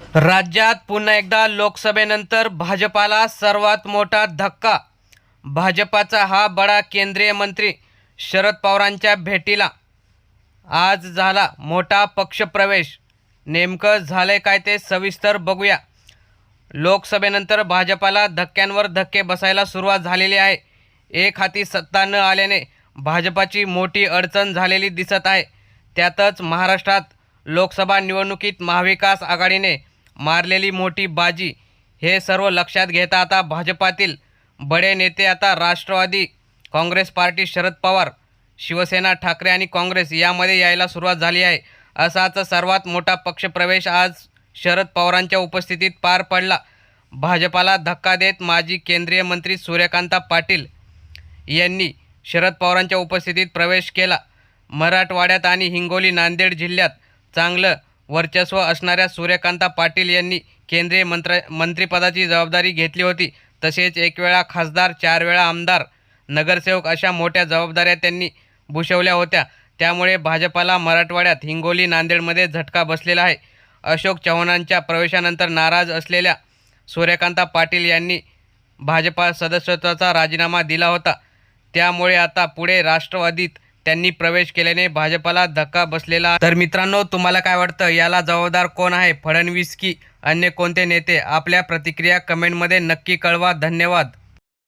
राज्यात पुन्हा एकदा लोकसभेनंतर भाजपाला सर्वात मोठा धक्का. भाजपाचा हा बडा केंद्रीय मंत्री शरद पवारांच्या भेटीला. आज झाला मोठा पक्षप्रवेश. नेमकं झालंय काय ते सविस्तर बघूया. लोकसभेनंतर भाजपाला धक्क्यांवर धक्के बसायला सुरुवात झालेली आहे. एक हाती सत्ता न आल्याने भाजपाची मोठी अडचण झालेली दिसत आहे. त्यातच महाराष्ट्रात लोकसभा निवडणुकीत महाविकास आघाडीने मारलेली मोठी बाजी हे सर्व लक्षात घेता आता भाजपातील बडे नेते आता राष्ट्रवादी काँग्रेस पार्टी शरद पवार शिवसेना ठाकरे आणि काँग्रेस यामध्ये यायला सुरुवात झाली आहे. असाच सर्वात मोठा पक्षप्रवेश आज शरद पवारांच्या उपस्थितीत पार पडला. भाजपाला धक्का देत माजी केंद्रीय मंत्री सूर्यकांता पाटील यांनी शरद पवारांच्या उपस्थितीत प्रवेश केला. मराठवाड्यात आणि हिंगोली नांदेड जिल्ह्यात चांगलं वर्चस्व असणाऱ्या सूर्यकांता पाटील यांनी केंद्रीय मंत्र मंत्रिपदाची जबाबदारी घेतली होती. तसेच एक वेळा खासदार चार वेळा आमदार नगरसेवक अशा मोठ्या जबाबदाऱ्या त्यांनी भूषवल्या होत्या. त्यामुळे भाजपाला मराठवाड्यात हिंगोली नांदेडमध्ये झटका बसलेला आहे. अशोक चव्हाणांच्या प्रवेशानंतर नाराज असलेल्या सूर्यकांता पाटील यांनी भाजपा सदस्यत्वाचा राजीनामा दिला होता. त्यामुळे आता पुढे राष्ट्रवादीत त्यांनी प्रवेश केल्याने भाजपाला धक्का बसलेला. तर मित्रांनो तुम्हाला काय वाटतं? याला जबाबदार कोण आहे? फडणवीस की अन्य कोणते नेते? आपल्या प्रतिक्रिया कमेंटमध्ये नक्की कळवा. धन्यवाद.